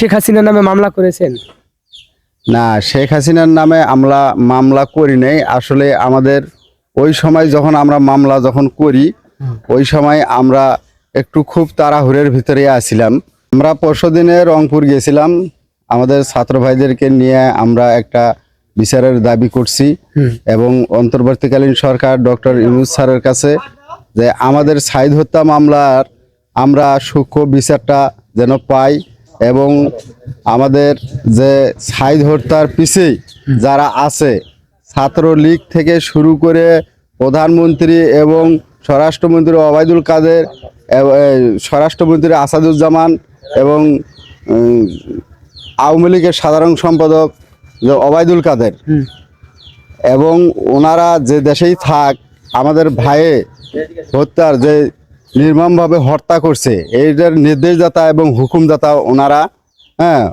শেখ হাসিনার নামে মামলা করেছেন? না শেখ হাসিনার নামে আমরা মামলা করি নাই। আসলে আমাদের ওই সময় যখন আমরা মামলা যখন করি ওই সময় আমরা একটু খুব তাড়াহুড়ের ভিতরে আছিলাম। আমরা পরশু দিনে রংপুর গেছিলাম। আমাদের ছাত্র ভাইদেরকে নিয়ে আমরা একটা বিচারের দাবি করছি। এবং অন্তর্বর্তীকালীন সরকার ডক্টর ইউনুস স্যারের কাছে যে আমাদের সাইদ হত্যা মামলার আমরা সূক্ষ্ম বিচারটা যেন পাই। এবং আমাদের যে সাইদ হত্যার পিছেই যারা আছে ছাত্রলীগ থেকে শুরু করে প্রধানমন্ত্রী এবং স্বরাষ্ট্রমন্ত্রী ওবায়দুল কাদের স্বরাষ্ট্রমন্ত্রী আসাদুজ্জামান এবং আওয়ামী লীগের সাধারণ সম্পাদক যে ওবায়দুল কাদের। এবং ওনারা যে দেশেই থাক আমাদের ভাইয়ে হত্যার যে নির্মমভাবে হত্যা করছে। এইটার নির্দেশদাতা এবং হুকুমদাতা ওনারা হ্যাঁ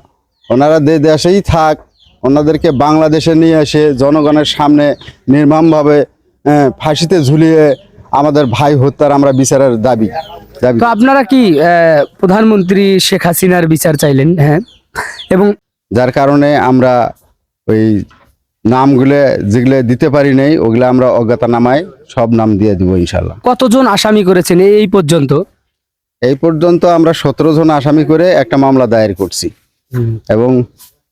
ওনারা যে দেশেই থাক ওনাদেরকে বাংলাদেশে নিয়ে এসে জনগণের সামনে নির্মমভাবে হ্যাঁ, ফাঁসিতে ঝুলিয়ে আমাদের ভাই হত্যার আমরা বিচারের দাবি। দাবি। তো আপনারা কি প্রধানমন্ত্রী শেখ হাসিনার বিচার চাইলেন? হ্যাঁ। এবং যার কারণে আমরা ওই নামগুলো যেগুলো দিতে পারি নাই ওগুলো আমরা অজ্ঞাতনামায় সব নাম দিয়ে দিব ইনশাল্লাহ কতজন আসামি করেছেন এই- পর্যন্ত? এই পর্যন্ত আমরা সতেরো জন আসামি করে একটা মামলা দায়ের করছি। এবং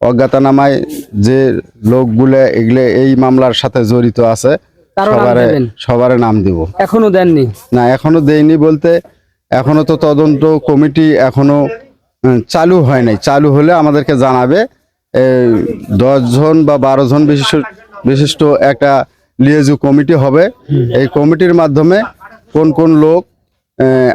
অজ্ঞাতনামায় যে লোকগুলো এগুলো এই মামলার সাথে জড়িত আছে নাম সবারে নাম দিব। এখনও দেননি? না এখনও দেয়নি বলতে এখনও তো তদন্ত কমিটি এখনও চালু হয় নাই। চালু হলে আমাদেরকে জানাবে দশ জন বা বারো জন বিশিষ্ট বিশিষ্ট একটা লিয়েজু কমিটি হবে। এই কমিটির মাধ্যমে কোন কোন লোক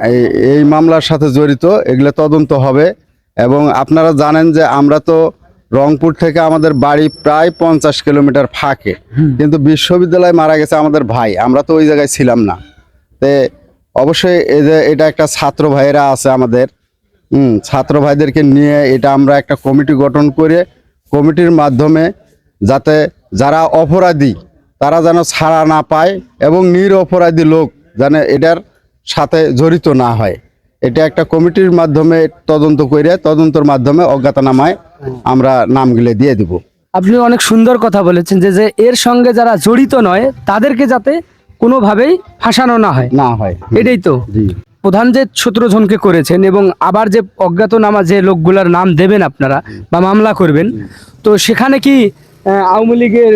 এই- মামলার সাথে জড়িত, এগুলো তদন্ত হবে। এবং আপনারা জানেন যে আমরা তো রংপুর থেকে আমাদের বাড়ি প্রায় পঞ্চাশ কিলোমিটার ফাঁকে। কিন্তু বিশ্ববিদ্যালয়ে মারা গেছে আমাদের ভাই, আমরা তো ওই জায়গায় ছিলাম না। তে অবশ্যই এটা একটা ছাত্র ভাইয়েরা আছে আমাদের ছাত্র ভাইদেরকে নিয়ে এটা আমরা একটা কমিটি গঠন করে কমিটির মাধ্যমে যাতে যারা অপরাধী তারা যেন ছাড়া না পায় এবং নির অপরাধী লোক যেন এটার সাথে জড়িত না হয়। এটা একটা কমিটির মাধ্যমে তদন্ত করে তদন্তর মাধ্যমে অজ্ঞাতনামায় আমরা নামগুলো দিয়ে দিব। আপনি অনেক সুন্দর কথা বলেছেন যে যে এর সঙ্গে যারা জড়িত নয় তাদেরকে যাতে কোনোভাবেই ফাঁসানো না হয়। না হয়। এটাই তো। জি। প্রধান যে সতেরো জনকে করেছেন এবং আবার যে অজ্ঞাতনামা যে লোকগুলার নাম দেবেন আপনারা বা মামলা করবেন, তো সেখানে কি আওয়ামী লীগের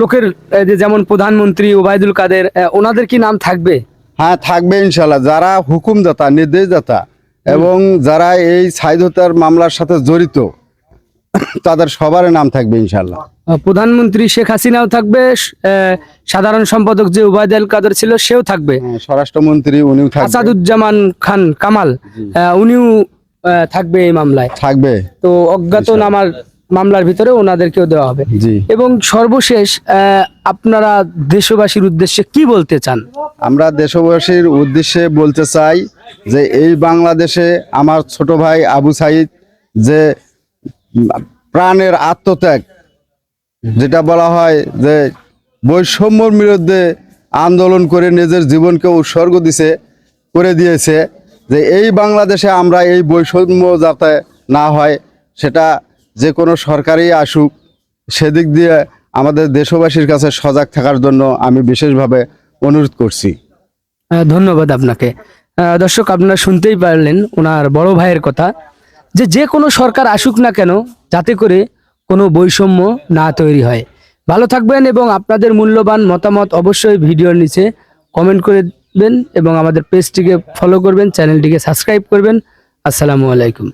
লোকের যে যেমন প্রধানমন্ত্রী ওবায়দুল কাদের ওনাদের কি নাম থাকবে? হ্যাঁ থাকবে ইনশাল্লাহ যারা হুকুমদাতা, নির্দেশদাতা এবং যারা এই সাইদতার মামলার সাথে জড়িত তাদের সবার নাম থাকবে ইনশাল্লাহ প্রধানমন্ত্রী শেখ হাসিনাও থাকবে সাধারণ সম্পাদক যে ওবায়দুল কাদের ছিল সেও থাকবে। হ্যাঁ, স্বরাষ্ট্রমন্ত্রী উনিও থাকবে। আসাদুজ্জামান খান কামাল উনিও থাকবে এই মামলায়। থাকবে। তো অজ্ঞাত নামার মামলার ভিতরে ওনাদেরকেও দেওয়া হবে। এবং সর্বশেষ আপনারা দেশবাসীর উদ্দেশ্যে কি বলতে চান? আমরা দেশবাসীর উদ্দেশ্যে বলতে চাই যে এই বাংলাদেশে আমার ছোট ভাই আবু সাইদ যে প্রাণের আত্মত্যাগ, যেটা বলা হয় যে বৈষম্যর বিরুদ্ধে আন্দোলন করে নিজের জীবনকে উৎসর্গ দিছে, করে দিয়েছে, যে এই বাংলাদেশে আমরা এই বৈষম্য যাতে না হয়, সেটা যে কোনো সরকারই আসুক, সেদিক দিয়ে আমাদের দেশবাসীর কাছে সজাগ থাকার জন্য আমি বিশেষভাবে অনুরোধ করছি। ধন্যবাদ আপনাকে। দর্শক, আপনারা শুনতেই পারলেন ওনার বড় ভাইয়ের কথা। যে যে কোনো সরকার আসুক না কেন, যাতে করে কোনো বৈষম্য না তৈরি হয়। ভালো থাকবেন এবং আপনাদের মূল্যবান মতামত অবশ্যই ভিডিওর নিচে কমেন্ট করে দেবেন এবং আমাদের পেজটিকে ফলো করবেন চ্যানেলটিকে সাবস্ক্রাইব করবেন। আসসালামু আলাইকুম।